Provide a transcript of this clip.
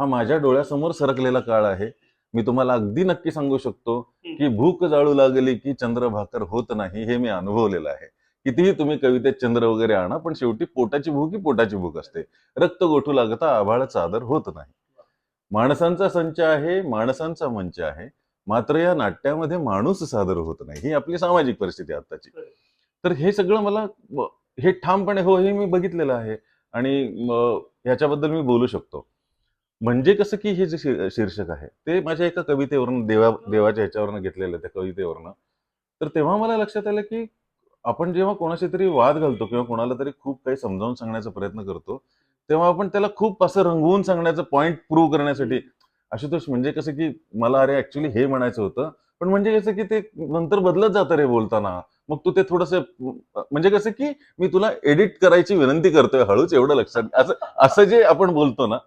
हा माझ्या डोळ्यासमोर सरकलेला काळ आहे. मी तुम्हाला अगदी नक्की सांगू शकतो की भूक जाळू लागली की चंद्र भाकर होत नाही हे मी अनुभवलेलं आहे. कितीही तुम्ही कवितेत चंद्र वगैरे आणा पण शेवटी पोटाची भूक ही पोटाची भूक असते. रक्त गोठू लागता आभाळ चादर होत नाही. माणसांचा संच आहे माणसांचा मंच आहे. मात्र या नाट्यामध्ये माणूस सादर होत नाही. ही आपली सामाजिक परिस्थिती आहे आत्ताची. तर हे सगळं मला हे ठामपणे हो हे मी बघितलेलं आहे. आणि ह्याच्याबद्दल मी बोलू शकतो. म्हणजे कसं की हे जे शीर्षक आहे ते माझ्या एका कवितेवरून देवा देवाच्या ह्याच्यावरनं घेतलेलं आहे, त्या कवितेवरनं. तर तेव्हा मला लक्षात आलं की आपण जेव्हा कोणाशी तरी वाद घालतो किंवा कोणाला तरी खूप काही समजावून सांगण्याचा प्रयत्न करतो तेव्हा आपण त्याला खूप असं रंगवून सांगण्याचं पॉईंट प्रूव्ह करण्यासाठी आशुतोष म्हणजे कसं की मला अरे ऍक्च्युली हे म्हणायचं होतं पण म्हणजे कसं की ते नंतर बदलत जातं रे बोलताना. मग तू ते थोडस म्हणजे कसं की मी तुला एडिट करायची विनंती करतोय हळूच एवढं लक्षात असं असं जे आपण बोलतो ना